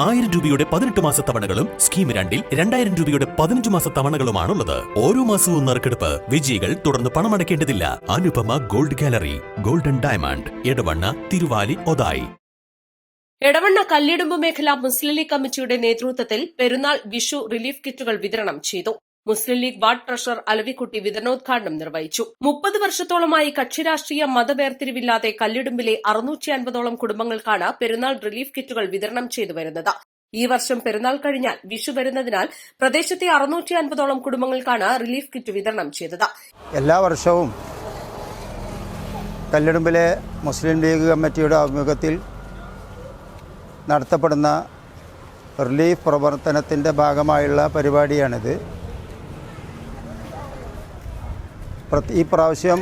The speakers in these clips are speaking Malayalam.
ആയിരം രൂപയുടെ പതിനെട്ട് മാസ തവണകളും സ്കീം രണ്ടിൽ രണ്ടായിരം രൂപയുടെ പതിനഞ്ച് മാസ തവണകളുമാണുള്ളത്. ഓരോ മാസവും നറുക്കെടുപ്പ് വിജയികൾ തുടർന്ന് പണമടയ്ക്കേണ്ടതില്ല. Anupama gold gallery golden diamond Edavanna Thiruvali Othayi. Edavanna Kallidumb മേഖല മുസ്ലിം ലീഗ് കമ്മിറ്റിയുടെ നേതൃത്വത്തിൽ പെരുന്നാൾ വിഷു റിലീഫ് കിറ്റുകൾ വിതരണം ചെയ്തു. മുസ്ലിം ലീഗ് വാർഡ് ട്രഷറർ അലവിക്കുട്ടി വിതരണോദ്ഘാടനം നിർവഹിച്ചു. മുപ്പത് വർഷത്തോളമായി കക്ഷി രാഷ്ട്രീയ മതവേർതിരിവില്ലാതെ കല്ലിടുമ്പിലെ അറുന്നൂറ്റി അൻപതോളം കുടുംബങ്ങൾക്കാണ് പെരുന്നാൾ റിലീഫ് കിറ്റുകൾ വിതരണം ചെയ്തു വരുന്നത്. ഈ വർഷം പെരുന്നാൾ കഴിഞ്ഞാൽ വിഷു വരുന്നതിനാൽ പ്രദേശത്തെ അറുന്നൂറ്റി അൻപതോളം കുടുംബങ്ങൾക്കാണ് റിലീഫ് കിറ്റ് വിതരണം ചെയ്തത്. എല്ലാ വർഷവും കല്ലിടുമ്പിലെ മുസ്ലിം ലീഗ് കമ്മിറ്റിയുടെ ആഭിമുഖ്യത്തിൽ നടത്തപ്പെടുന്ന റിലീഫ് പ്രവർത്തനത്തിന്റെ ഭാഗമായുള്ള പരിപാടിയാണിത്. ഈ പ്രാവശ്യം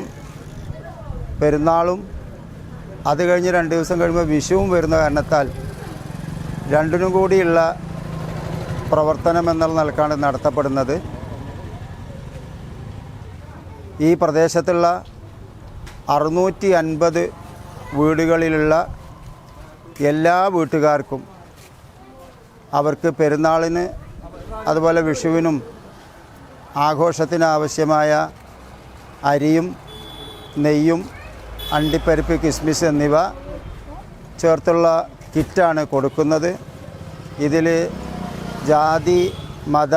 പെരുന്നാളും അത് കഴിഞ്ഞ് രണ്ട് ദിവസം കഴിയുമ്പോൾ വിഷുവും വരുന്ന കാരണത്താൽ രണ്ടിനും കൂടിയുള്ള പ്രവർത്തനം എന്നുള്ള നിലക്കാണ് നടത്തപ്പെടുന്നത്. ഈ പ്രദേശത്തുള്ള അറുന്നൂറ്റി അൻപത് വീടുകളിലുള്ള എല്ലാ വീട്ടുകാർക്കും അവർക്ക് പെരുന്നാളിന് അതുപോലെ വിഷുവിനും ആഘോഷത്തിന് ആവശ്യമായ അരിയും നെയ്യും അണ്ടിപ്പരിപ്പ് കിസ്മിസ് എന്നിവ ചേർത്തുള്ള കിറ്റാണ് കൊടുക്കുന്നത്. ഇതിൽ ജാതി മത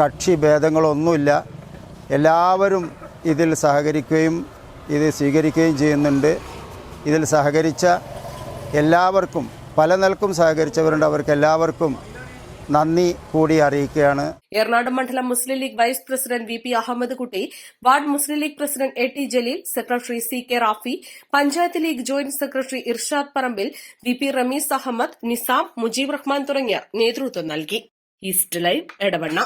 കക്ഷി ഭേദങ്ങളൊന്നുമില്ല. എല്ലാവരും ഇതിൽ സഹകരിക്കുകയും ഇത് സ്വീകരിക്കുകയും ചെയ്യുന്നുണ്ട്. ഇതിൽ സഹകരിച്ച എല്ലാവർക്കും പല നിലക്കും സഹകരിച്ചവരുണ്ട്. അവർക്ക് എല്ലാവർക്കും നന്ദി കൂടി അറിയിക്കുകയാണ്. എറണാകുളം മണ്ഡലം Muslim League vice president V P Ahammed Kutty ward Muslim League president A T Jaleel secretary C K Rafi panchayat League joint secretary Irshad Parambil V P Ramees Ahammed Nizam Mujeeb Rahman തുടങ്ങിയവർ നേതൃത്വം നൽകി. East Live Edavanna.